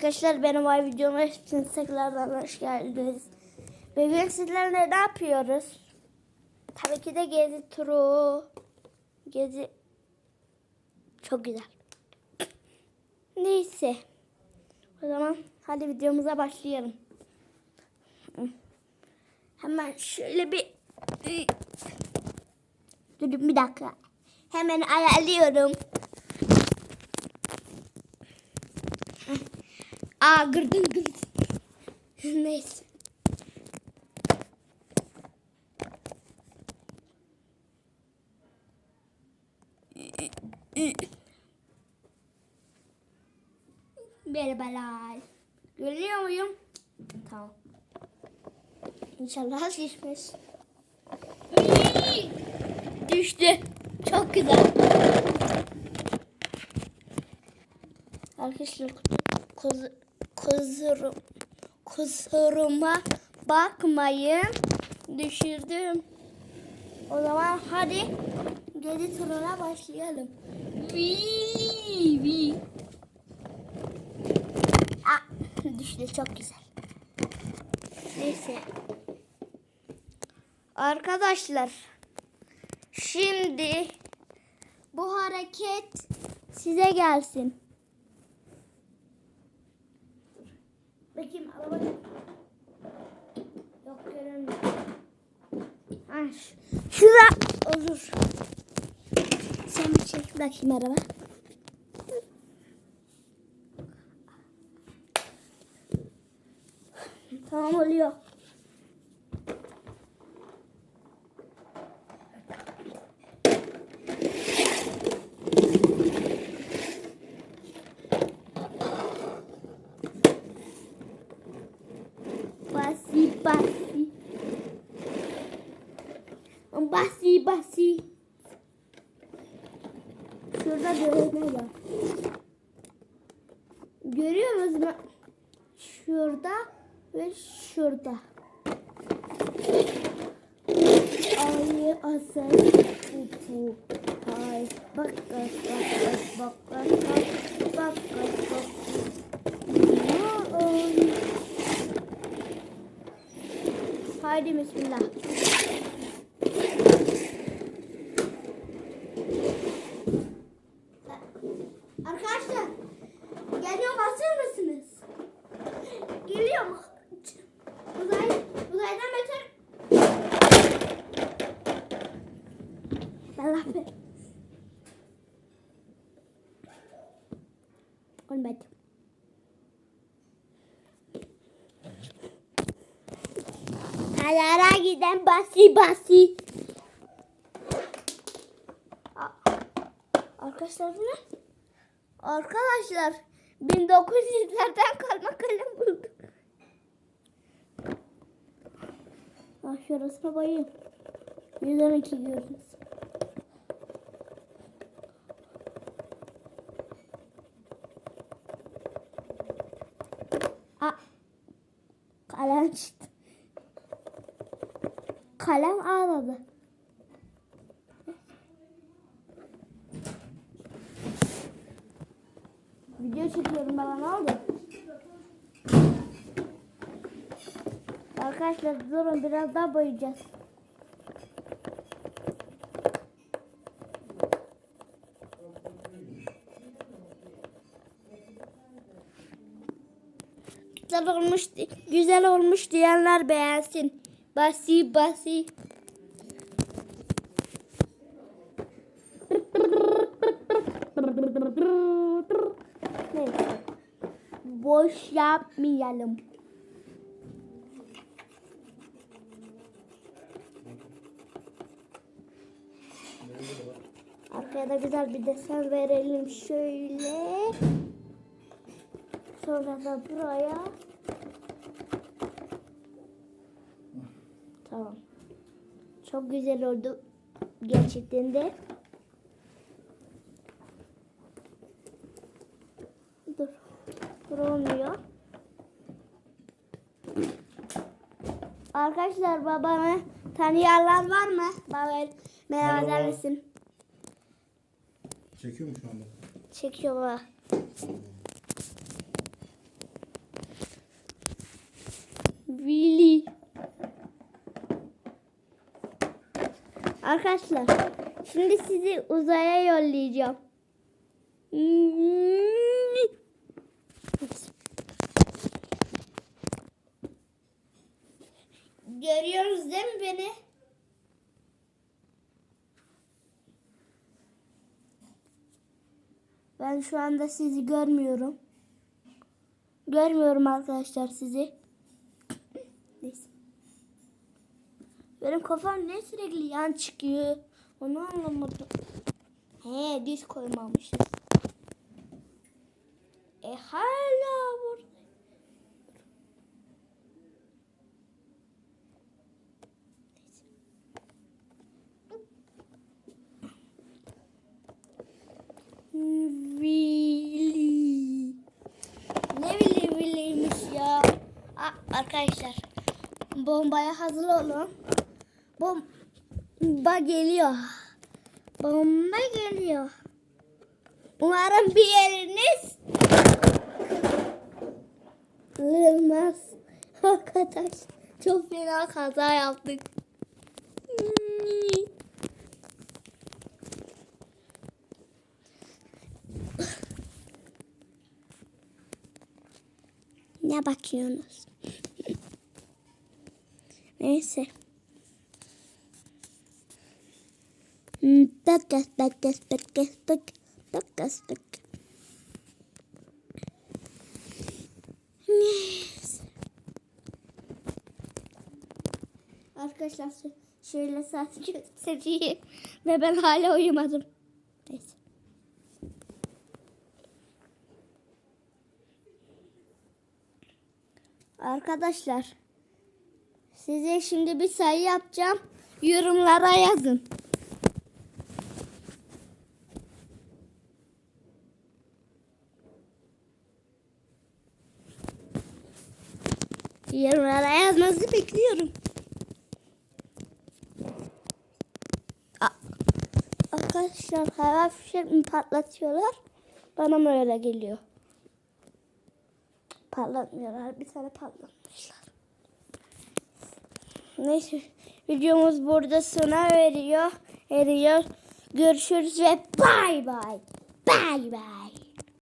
Arkadaşlar benim ay videoma hepsiniz tekrardan hoş geldiniz. Bugün sizlerle ne yapıyoruz? Tabii ki de gezi turu. Gezi çok güzel. Neyse. O zaman hadi videomuza başlayalım. Hemen şöyle bir Durun bir dakika. Hemen ayarlıyorum. Aa gırdım gırdım. Neyse. Merhabalar. Görüyor muyum? Tamam. İnşallah düşmez. Düştü. Çok güzel. Arkadaşlar kuz, kuzurum, kusuruma bakmayın. Düşürdüm. O zaman hadi geri turuna başlayalım. Vii, vii. Ah, düştü çok güzel. Neyse. Arkadaşlar şimdi bu hareket size gelsin. Bakayım araba yok görünmüyor. Ha, ş- şura olur. Sen bir çek bakayım araba. Tamam oluyor. Basi basi. Basi basi. Şurada dövme var. Görüyoruz mu? Şurada ve şurada. Ayı asıl upu. Hay bak bak bak bak bak bak bak bak bak. Ay. Haydi bismillah. Arkadaşlar geliyor hazır mısınız? Geliyor mu? Uzay, uzaydan beter. Allah be. Olmadı. Alara giden basi basi. Arkadaşlar ne? Arkadaşlar 1900'lerden kalma kalem bulduk. Ah şurasına bayım. 112 gördünüz. Aa, çıktı. Kalem ağladı. Video çekiyorum bana ne oldu? Arkadaşlar durun biraz daha boyayacağız. Güzel olmuş, güzel olmuş diyenler beğensin. Basi basi. Boş yapmayalım. Arkaya da güzel bir desen verelim şöyle. Sonra da buraya. Tamam. Çok güzel oldu. Gerçekten de. Dur. Dur olmuyor. Arkadaşlar babamı tanıyanlar var mı? Baba merhaba der misin? Çekiyor mu şu anda? Çekiyor baba. Really? Arkadaşlar şimdi sizi uzaya yollayacağım. Görüyorsunuz değil mi beni? Ben şu anda sizi görmüyorum. Görmüyorum arkadaşlar sizi. Benim kafam ne sürekli yan çıkıyor. Onu anlamadım. He düz koymamışız. E hala burada. Vili. Ne vili viliymiş ya. Aa, arkadaşlar bombaya hazır olun. Bomba geliyor. Bomba geliyor. Umarım bir yeriniz kırılmaz. Arkadaş çok fena kaza yaptık. Ne bakıyorsunuz? Neyse. Bakas bakas bak bakas bak. Neyse. Arkadaşlar şö- şöyle saat göstereyim ve ben hala uyumadım. Neyse. Arkadaşlar size şimdi bir sayı yapacağım. Yorumlara yazın. Yorumlara yazmanızı bekliyorum. Arkadaşlar hava fişek mi patlatıyorlar? Bana mı öyle geliyor? Patlatmıyorlar. Bir tane patlatmışlar. Neyse videomuz burada sona veriyor. Eriyor. Görüşürüz ve bay bay. Bay bay.